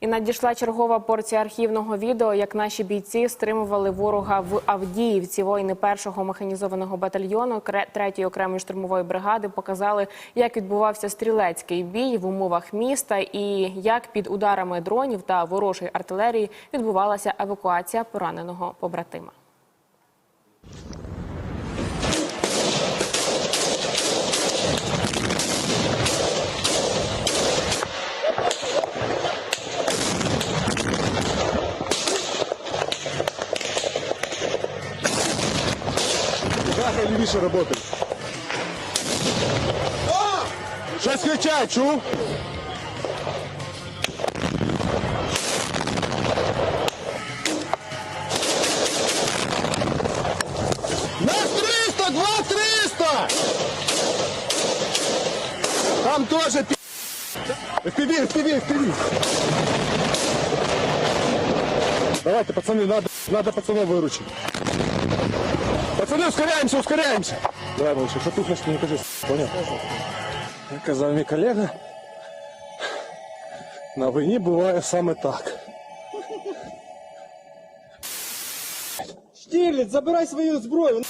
І надійшла чергова порція архівного відео, як наші бійці стримували ворога в Авдіївці. Воїни першого механізованого батальйону кре- третьої окремої штурмової бригади показали, як відбувався стрілецький бій в умовах міста і як під ударами дронів та ворожої артилерії відбувалася евакуація пораненого побратима. Как левише работает? Сейчас кричать, чу! Нас 300, 2 300! Там тоже пи***. Впереди, впереди, впереди. Давайте, пацаны, надо, надо пацанов выручить. Пацаны, ускоряемся, ускоряемся. Давай, малыш, шатухнешь, не кажись. Понял? Як казав мій колега, на війні буває саме так. Штирлиц, забирай свою зброю.